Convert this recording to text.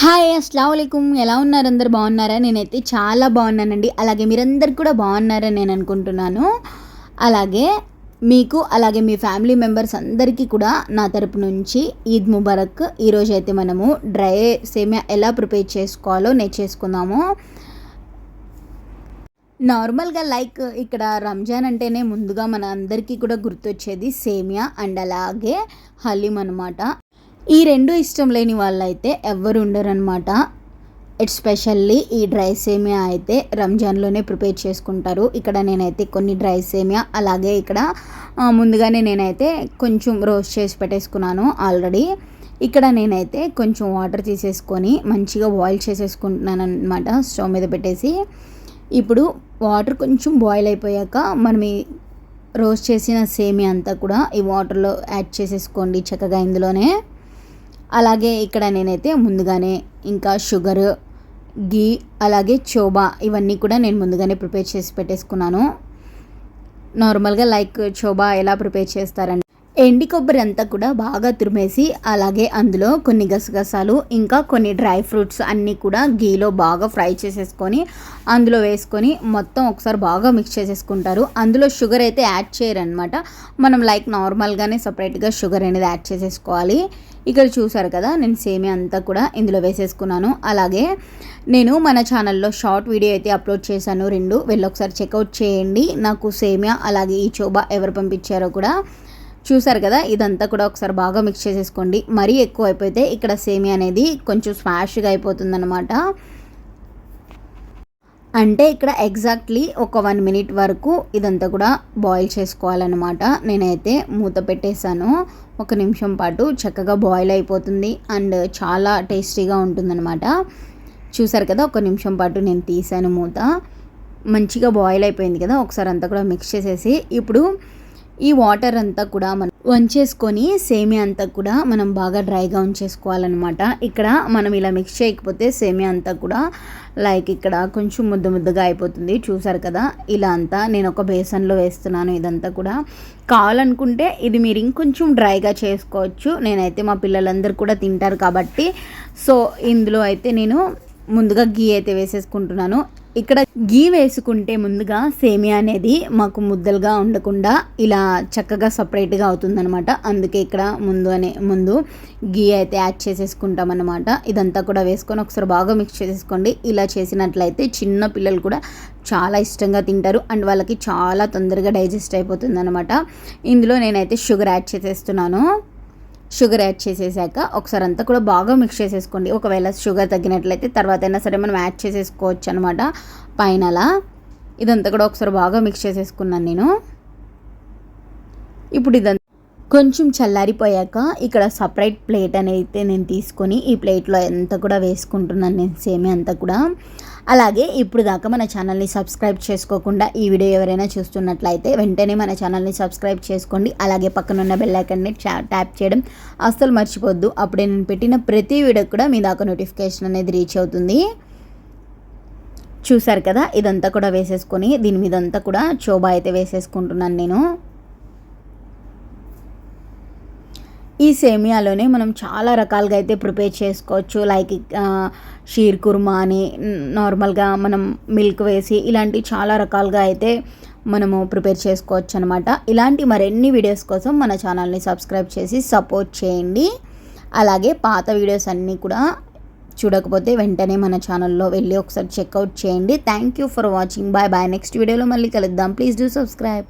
Hi అస్సలం ఎలా ఉన్నారు? అందరు బాగున్నారా? నేనైతే చాలా బాగున్నానండి. అలాగే మీరందరు కూడా బాగున్నారని నేను అనుకుంటున్నాను. అలాగే మీకు అలాగే మీ ఫ్యామిలీ మెంబర్స్ అందరికీ కూడా నా తరపు నుంచి ఈద్ ముబారక్. ఈరోజు అయితే మనము డ్రై సేమియా ఎలా ప్రిపేర్ చేసుకోవాలో నేర్చేసుకుందాము నార్మల్గా లైక్ ఇక్కడ రంజాన్ అంటేనే ముందుగా మన అందరికీ కూడా గుర్తొచ్చేది సేమియా అండ్ అలాగే హలీం అనమాట ఈ రెండు ఇష్టం లేని వాళ్ళైతే ఎవ్వరు ఉండరనమాట ఎస్పెషల్లీ ఈ డ్రై సేమియా అయితే రంజాన్లోనే ప్రిపేర్ చేసుకుంటారు. ఇక్కడ నేనైతే కొన్ని డ్రై సేమియా అలాగే ఇక్కడ ముందుగానే నేనైతే కొంచెం రోస్ట్ చేసి పెట్టేసుకున్నాను ఆల్రెడీ. ఇక్కడ నేనైతే కొంచెం వాటర్ తీసేసుకొని మంచిగా బాయిల్ చేసేసుకుంటున్నాను అనమాట స్టవ్ మీద పెట్టేసి. ఇప్పుడు వాటర్ కొంచెం బాయిల్ అయిపోయాక మనం ఈ రోస్ట్ చేసిన సేమియా అంతా కూడా ఈ వాటర్లో యాడ్ చేసేసుకోండి చక్కగా ఇందులోనే. అలాగే ఇక్కడ నేనైతే ముందుగానే ఇంకా షుగర్ గీ అలాగే చోబా ఇవన్నీ కూడా నేను ముందుగానే ప్రిపేర్ చేసి పెట్టేసుకున్నాను. నార్మల్గా లైక్ చోబా ఎలా ప్రిపేర్ చేస్తారంటే ఎండి కొబ్బరి అంతా కూడా బాగా తురిమేసి అలాగే అందులో కొన్ని గసగసాలు ఇంకా కొన్ని డ్రై ఫ్రూట్స్ అన్నీ కూడా గీలో బాగా ఫ్రై చేసేసుకొని అందులో వేసుకొని మొత్తం ఒకసారి బాగా మిక్స్ చేసేసుకుంటారు. అందులో షుగర్ అయితే యాడ్ చేయరనమాట మనం లైక్ నార్మల్గానే సపరేట్గా షుగర్ అనేది యాడ్ చేసేసుకోవాలి. ఇక్కడ చూసారు కదా నేను సేమియా అంతా కూడా ఇందులో వేసేసుకున్నాను. అలాగే నేను మన ఛానల్లో షార్ట్ వీడియో అయితే అప్లోడ్ చేశాను. రెండు వెళ్ళి ఒకసారి చెక్అవుట్ చేయండి. నాకు సేమియా అలాగే ఈ చోబా ఎవరు పంపించారో కూడా చూసారు కదా ఇదంతా కూడా ఒకసారి బాగా మిక్స్ చేసేసుకోండి. మరీ ఎక్కువ అయిపోతే ఇక్కడ సేమియా అనేది కొంచెం స్మాష్గా అయిపోతుందన్నమాట. అంటే ఇక్కడ ఎగ్జాక్ట్లీ ఒక వన్ మినిట్ వరకు ఇదంతా కూడా బాయిల్ చేసుకోవాలన్నమాట. నేనైతే మూత పెట్టేశాను. ఒక నిమిషం పాటు చక్కగా బాయిల్ అయిపోతుంది అండ్ చాలా టేస్టీగా ఉంటుందన్నమాట. చూసారు కదా ఒక నిమిషం పాటు నేను తీసాను మూత. మంచిగా బాయిల్ అయిపోయింది కదా ఒకసారి అంతా కూడా మిక్స్ చేసేసి. ఇప్పుడు ఈ వాటర్ అంతా కూడా మనం వంచేసుకొని సేమియా అంతా కూడా మనం బాగా డ్రైగా ఉంచేసుకోవాలన్నమాట. ఇక్కడ మనం ఇలా మిక్స్ చేయకపోతే సేమియా అంతా కూడా లైక్ ఇక్కడ కొంచెం ముద్ద ముద్దగా అయిపోతుంది. చూసారు కదా? ఇలా అంతా నేను ఒక బేసన్లో వేస్తున్నాను ఇదంతా కూడా. కావాలనుకుంటే ఇది మీరు ఇంకొంచెం డ్రైగా చేసుకోవచ్చు. నేనైతే మా పిల్లలందరూ కూడా తింటారు కాబట్టి. సో ఇందులో అయితే నేను ముందుగా గీ అయితే వేసేసుకుంటున్నాను. ఇక్కడ గీ వేసుకుంటే ముందుగా సేమియా అనేది మాకు ముద్దలుగా ఉండకుండా ఇలా చక్కగా సపరేట్గా అవుతుందనమాట అందుకే ఇక్కడ ముందు అనే ముందు గీ అయితే యాడ్ చేసేసుకుంటాం అనమాట ఇదంతా కూడా వేసుకొని ఒకసారి బాగా మిక్స్ చేసేసుకోండి. ఇలా చేసినట్లయితే చిన్న పిల్లలు కూడా చాలా ఇష్టంగా తింటారు. అండ్ వాళ్ళకి చాలా తొందరగా డైజెస్ట్ అయిపోతుంది అనమాట ఇందులో నేనైతే షుగర్ యాడ్ చేసేస్తున్నాను. షుగర్ యాడ్ చేసేసాక ఒకసారి అంతా కూడా బాగా మిక్స్ చేసేసుకోండి. ఒకవేళ షుగర్ తగ్గినట్లయితే తర్వాత అయినా సరే మనం యాడ్ చేసేసుకోవచ్చు అనమాట పైన అలా ఇదంతా కూడా ఒకసారి బాగా మిక్స్ చేసేసుకున్నాను నేను. ఇప్పుడు ఇదంతా కొంచెం చల్లారిపోయాక ఇక్కడ సపరేట్ ప్లేట్ అనేది నేను తీసుకొని ఈ ప్లేట్లో ఎంత కూడా వేసుకుంటున్నాను నేను సేమే అంతా కూడా. అలాగే ఇప్పుడు దాకా మన ఛానల్ని సబ్స్క్రైబ్ చేసుకోకుండా ఈ వీడియో ఎవరైనా చూస్తున్నట్లయితే వెంటనే మన ఛానల్ని సబ్స్క్రైబ్ చేసుకోండి. అలాగే పక్కనున్న బెల్లైకన్ని ట్యాప్ చేయడం అస్సలు మర్చిపోద్దు అప్పుడే నేను పెట్టిన ప్రతి వీడియో కూడా మీ దాకా నోటిఫికేషన్ అనేది రీచ్ అవుతుంది. చూసారు కదా? ఇదంతా కూడా వేసేసుకొని దీని మీదంతా కూడా చోబా అయితే వేసేసుకుంటున్నాను నేను. ఈ సేమియాలోనే మనం చాలా రకాలుగా అయితే ప్రిపేర్ చేసుకోవచ్చు. లైక్ షీర్ కుర్మా అని నార్మల్గా మనం మిల్క్ వేసి ఇలాంటి చాలా రకాలుగా అయితే మనము ప్రిపేర్ చేసుకోవచ్చు అనమాట ఇలాంటి మరిన్ని వీడియోస్ కోసం మన ఛానల్ని సబ్స్క్రైబ్ చేసి సపోర్ట్ చేయండి. అలాగే పాత వీడియోస్ అన్నీ కూడా చూడకపోతే వెంటనే మన ఛానల్లో వెళ్ళి ఒకసారి చెక్అవుట్ చేయండి. Thank you for watching. Bye bye. Next వీడియోలో మళ్ళీ కలుద్దాం. Please do subscribe.